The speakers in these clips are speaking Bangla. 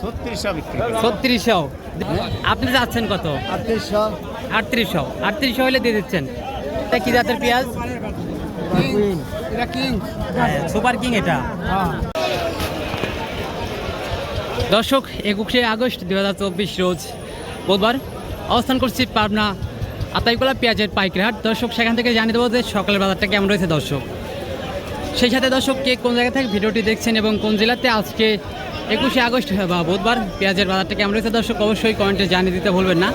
ছত্রিশশো আপনি যাচ্ছেন কত? আটত্রিশশো। আটত্রিশশো। আটত্রিশশো হলে দিয়ে দিচ্ছেন। এটা কি জাতের পেঁয়াজ? সুপার কিং এটা। দর্শক একুশে আগস্ট দু হাজার চব্বিশ রোজ বুধবার অবস্থান করছি পাবনা আতাইকোলা পেঁয়াজের পাইকারি হাট। দর্শক সেখান থেকে জানিয়ে দেবো যে সকালের বাজারটা কেমন রয়েছে দর্শক। সেই সাথে দর্শক কে কোন জায়গা থেকে ভিডিওটি দেখছেন এবং কোন জেলাতে আজকে একুশে আগস্ট বা বুধবার পেঁয়াজের বাজারটা কেমন রয়েছে? দর্শক অবশ্যই কমেন্টে জানিয়ে দিতে ভুলবেন না।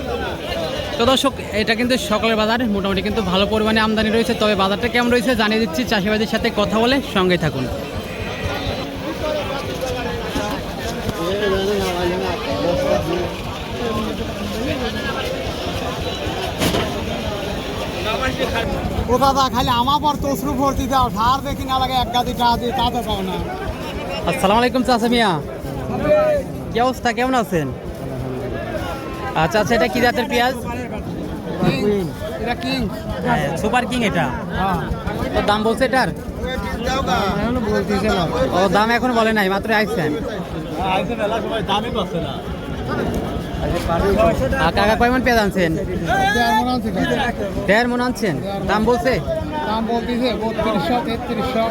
তো দর্শক এটা কিন্তু সকালের বাজার মোটামুটি কিন্তু ভালো পরিমাণে আমদানি রয়েছে তবে বাজারটা কেমন রয়েছে জানিয়ে দিচ্ছি। চাষিবাদের সাথে কথা বলে সঙ্গে থাকুন। ও দাদা খালি আমার পর তসরু ভর্তি দাও সার দেখি না লাগে এক গাদি টাকা দিয়ে পাও না। আসসালামু আলাইকুম চাচা মিয়া। কি অবস্থা? কেমন আছেন? আচ্ছা আচ্ছা এটা কি জাতের পেঁয়াজ? এটা কিং। সুপার কিং এটা। হ্যাঁ। দাম বলছে এটার? না ও দাম এখন বলে নাই মাত্র আসছেন আর কাকা কয় মন পেঁয়াজ আনছেন? দেড় মন আনছেন। দাম বলছে? দাম বলতেছে বত্রিশশো তেত্রিশশো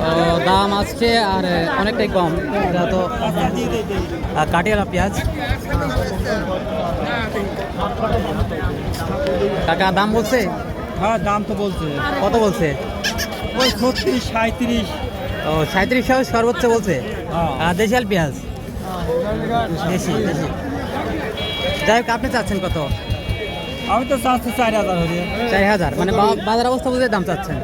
দাম আসছে আর অনেকটাই কম। এটা তো আর কাটিয়ালা পেঁয়াজ। কাকা দাম বলছে? হ্যাঁ দাম তো বলছে। কত বলছে? ওই ছত্রিশ সাঁত্রিশ ও সাঁত্রিশ সর্বোচ্চ বলছে? হ্যাঁ। দেশাল পেঁয়াজ? দেশি দেশি। যাই হোক আপনি চাচ্ছেন কত? আমি তো চাচ্ছি চার হাজার চার হাজার মানে বাজার অবস্থা বুঝে দাম চাচ্ছেন।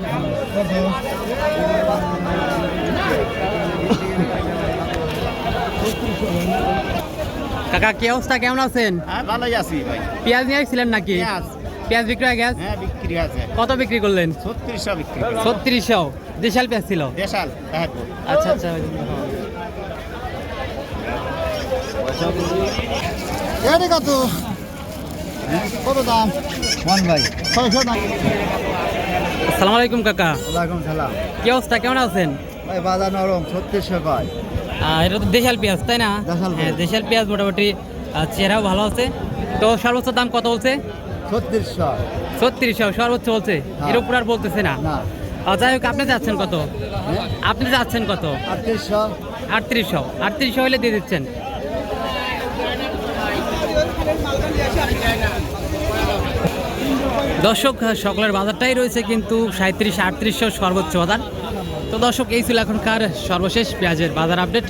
কাকা কি অবস্থা? কেমন আছেন? হ্যাঁ ভালোই আছি ভাই। পেঁয়াজ নিয়ে আসছিলেন নাকি? পেঁয়াজ। পেঁয়াজ বিক্রি হয়ে গেছে? হ্যাঁ বিক্রি আছে কত বিক্রি করলেন? ছত্রিশশো বিক্রি। ছত্রিশশো। দেশাল পেঁয়াজ ছিল? দেশাল আচ্ছা আচ্ছা। এটা কত কত দাম? ওয়ান ভাই। ছয়শো দাম আসসালামু আলাইকুম কাকা। ওয়ালাইকুম সালাম। কি অবস্থা? কেমন আছেন? ভাই বাজার নরম ছত্রিশশো কয়। এটা তো দেশাল পেঁয়াজ তাই না? হ্যাঁ দেশাল পেঁয়াজ মোটামুটি চেহারাও ভালো আছে। তো সর্বোচ্চ দাম কত বলছে? ছত্রিশশো। ছত্রিশশো সর্বোচ্চ বলছে। এর উপর আর বলতেছে না। না। যাই হোক আপনি যাচ্ছেন কত? আপনি যাচ্ছেন কত? আটত্রিশশো। আটত্রিশশো আটত্রিশশো হলে দিয়ে দিচ্ছেন। দর্শক, সকলের বাজারটাই রয়েছে কিন্তু সাঁত্রিশ, আটত্রিশশো সর্বোচ্চ বাজার। তো দর্শক, এই ছিল এখনকার সর্বশেষ পেঁয়াজের বাজার আপডেট।